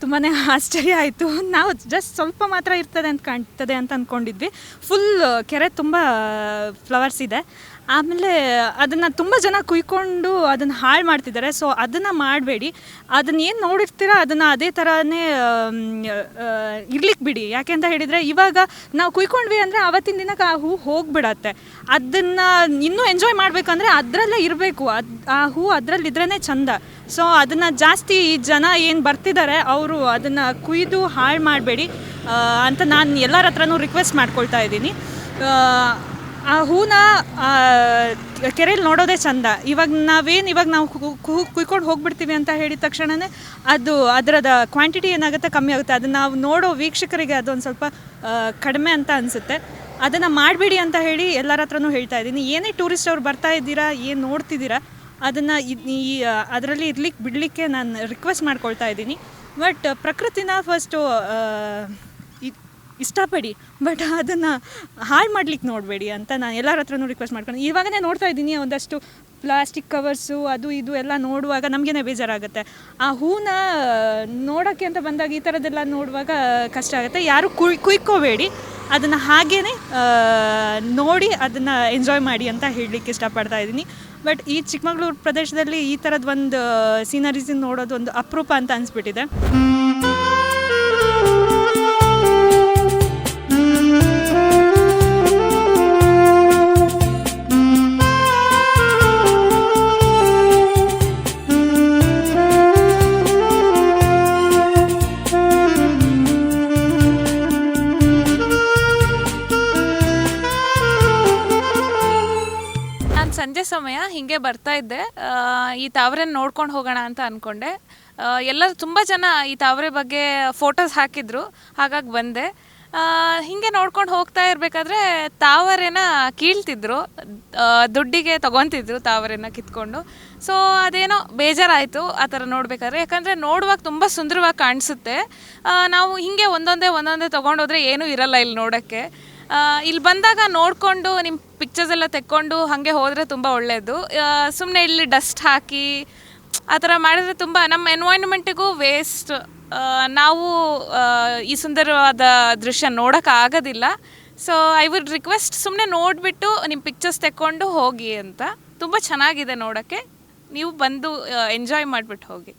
ತುಂಬಾ ಆಶ್ಚರ್ಯ ಆಯಿತು. ನಾವು ಜಸ್ಟ್ ಸ್ವಲ್ಪ ಮಾತ್ರ ಇರ್ತದೆ ಅಂತ ಕಾಣ್ತದೆ ಅಂತ ಅಂದ್ಕೊಂಡಿದ್ವಿ ಫುಲ್ ಕೆರೆ ತುಂಬ ಫ್ಲವರ್ಸ್ ಇದೆ. ಆಮೇಲೆ ಅದನ್ನು ತುಂಬ ಜನ ಕುಯ್ಕೊಂಡು ಅದನ್ನು ಹಾಳು ಮಾಡ್ತಿದ್ದಾರೆ. ಸೊ ಅದನ್ನು ಮಾಡಬೇಡಿ. ಅದನ್ನ ಏನು ನೋಡಿರ್ತೀರ ಅದನ್ನು ಅದೇ ಥರನೇ ಇರ್ಲಿಕ್ಕೆ ಬಿಡಿ. ಯಾಕೆ ಅಂತ ಹೇಳಿದರೆ ಇವಾಗ ನಾವು ಕುಯ್ಕೊಂಡ್ವಿ ಅಂದರೆ ಅವತ್ತಿನ ದಿನಕ್ಕೆ ಆ ಹೂ ಹೋಗ್ಬಿಡತ್ತೆ. ಅದನ್ನು ಇನ್ನೂ ಎಂಜಾಯ್ ಮಾಡಬೇಕಂದ್ರೆ ಅದರಲ್ಲೇ ಇರಬೇಕು. ಅದು, ಆ ಹೂ ಅದರಲ್ಲಿದ್ರೇ ಚಂದ. ಸೊ ಅದನ್ನು ಜಾಸ್ತಿ ಜನ ಏನು ಬರ್ತಿದ್ದಾರೆ ಅವರು ಅದನ್ನು ಕುಯ್ದು ಹಾಳು ಮಾಡಬೇಡಿ ಅಂತ ನಾನು ಎಲ್ಲರ ಹತ್ರನೂ ರಿಕ್ವೆಸ್ಟ್ ಮಾಡ್ಕೊಳ್ತಾ ಇದ್ದೀನಿ. ಆ ಹೂನ ಕೆರೆಯಲ್ಲಿ ನೋಡೋದೇ ಚಂದ. ಇವಾಗ ನಾವೇನು, ಇವಾಗ ನಾವು ಕುಯ್ಕೊಂಡು ಹೋಗ್ಬಿಡ್ತೀವಿ ಅಂತ ಹೇಳಿದ ತಕ್ಷಣವೇ ಅದು ಅದರದ ಕ್ವಾಂಟಿಟಿ ಏನಾಗುತ್ತೆ ಕಮ್ಮಿ ಆಗುತ್ತೆ. ಅದನ್ನು ನಾವು ನೋಡೋ ವೀಕ್ಷಕರಿಗೆ ಅದೊಂದು ಸ್ವಲ್ಪ ಕಡಿಮೆ ಅಂತ ಅನಿಸುತ್ತೆ. ಅದನ್ನು ಮಾಡಬೇಡಿ ಅಂತ ಹೇಳಿ ಎಲ್ಲರ ಹತ್ರನೂ ಹೇಳ್ತಾ ಇದ್ದೀನಿ. ಏನೇ ಟೂರಿಸ್ಟ್ ಅವ್ರು ಬರ್ತಾ ಇದ್ದೀರಾ, ಏನು ನೋಡ್ತಿದ್ದೀರಾ ಅದನ್ನು ಈ ಅದರಲ್ಲಿ ಇರ್ಲಿಕ್ಕೆ ಬಿಡಲಿಕ್ಕೆ ನಾನು ರಿಕ್ವೆಸ್ಟ್ ಮಾಡ್ಕೊಳ್ತಾ ಇದ್ದೀನಿ. ಬಟ್ ಪ್ರಕೃತಿನ ಫಸ್ಟು ಇಷ್ಟಪಡಿ. ಬಟ್ ಅದನ್ನು ಹಾಳು ಮಾಡ್ಲಿಕ್ಕೆ ನೋಡಬೇಡಿ ಅಂತ ನಾನು ಎಲ್ಲರ ಹತ್ರನೂ ರಿಕ್ವೆಸ್ಟ್ ಮಾಡ್ಕೊಂಡು ಇವಾಗನೇ ನೋಡ್ತಾ ಇದ್ದೀನಿ ಒಂದಷ್ಟು ಪ್ಲಾಸ್ಟಿಕ್ ಕವರ್ಸು ಅದು ಇದು ಎಲ್ಲ ನೋಡುವಾಗ ನಮಗೇನೆ ಬೇಜಾರಾಗುತ್ತೆ. ಆ ಹೂನ ನೋಡೋಕ್ಕೆ ಅಂತ ಬಂದಾಗ ಈ ಥರದ್ದೆಲ್ಲ ನೋಡುವಾಗ ಕಷ್ಟ ಆಗುತ್ತೆ. ಯಾರು ಕುಯ್ ಕುಯ್ಕೋಬೇಡಿ. ಅದನ್ನು ಹಾಗೇ ನೋಡಿ ಅದನ್ನು ಎಂಜಾಯ್ ಮಾಡಿ ಅಂತ ಹೇಳಲಿಕ್ಕೆ ಇಷ್ಟಪಡ್ತಾ ಇದ್ದೀನಿ. ಬಟ್ ಈ ಚಿಕ್ಕಮಗಳೂರು ಪ್ರದೇಶದಲ್ಲಿ ಈ ಥರದ್ದು ಒಂದು ಸೀನರೀಸ್ ನೋಡೋದು ಒಂದು ಅಪರೂಪ ಅಂತ ಅನಿಸ್ಬಿಟ್ಟಿದೆ. ಸಂಜೆ ಸಮಯ ಹಿಂಗೆ ಬರ್ತಾ ಇದ್ದೆ. ಈ ತಾವರೆನ ನೋಡ್ಕೊಂಡು ಹೋಗೋಣ ಅಂತ ಅಂದ್ಕೊಂಡೆ ಎಲ್ಲರೂ ತುಂಬ ಜನ ಈ ತಾವರೆ ಬಗ್ಗೆ ಫೋಟೋಸ್ ಹಾಕಿದ್ರು, ಹಾಗಾಗಿ ಬಂದೆ. ಹೀಗೆ ನೋಡ್ಕೊಂಡು ಹೋಗ್ತಾ ಇರಬೇಕಾದ್ರೆ ತಾವರೆನ ಕೀಳ್ತಿದ್ರು. ದುಡ್ಡಿಗೆ ತಗೊತಿದ್ರು ತಾವರೆನ ಕಿತ್ಕೊಂಡು. ಸೊ ಅದೇನೋ ಬೇಜಾರಾಯಿತು ಆ ಥರ ನೋಡ್ಬೇಕಾದ್ರೆ. ಯಾಕಂದರೆ ನೋಡುವಾಗ ತುಂಬ ಸುಂದರವಾಗಿ ಕಾಣಿಸುತ್ತೆ. ನಾವು ಹಿಂಗೆ ಒಂದೊಂದೇ ಒಂದೊಂದೇ ತೊಗೊಂಡೋದ್ರೆ ಏನೂ ಇರಲ್ಲ ಇಲ್ಲಿ ನೋಡೋಕ್ಕೆ. ಇಲ್ಲಿ ಬಂದಾಗ ನೋಡಿಕೊಂಡು ನಿಮ್ಮ ಪಿಕ್ಚರ್ಸ್ ಎಲ್ಲ ತೆಕ್ಕೊಂಡು ಹಾಗೆ ಹೋದರೆ ತುಂಬ ಒಳ್ಳೆಯದು ಸುಮ್ಮನೆ ಇಲ್ಲಿ ಡಸ್ಟ್ ಹಾಕಿ, ಆ ಥರ ಮಾಡಿದರೆ ತುಂಬ ನಮ್ಮ ಎನ್ವೈರ್ನ್ಮೆಂಟಿಗೂ ವೇಸ್ಟ್ ನಾವು ಈ ಸುಂದರವಾದ ದೃಶ್ಯ ನೋಡೋಕೆ ಆಗೋದಿಲ್ಲ. ಸೊ ಐ ವುಡ್ ರಿಕ್ವೆಸ್ಟ್ ಸುಮ್ಮನೆ ನೋಡಿಬಿಟ್ಟು ನಿಮ್ಮ ಪಿಕ್ಚರ್ಸ್ ತೆಕ್ಕೊಂಡು ಹೋಗಿ ಅಂತ. ತುಂಬ ಚೆನ್ನಾಗಿದೆ ನೋಡೋಕ್ಕೆ. ನೀವು ಬಂದು ಎಂಜಾಯ್ ಮಾಡಿಬಿಟ್ಟು ಹೋಗಿ.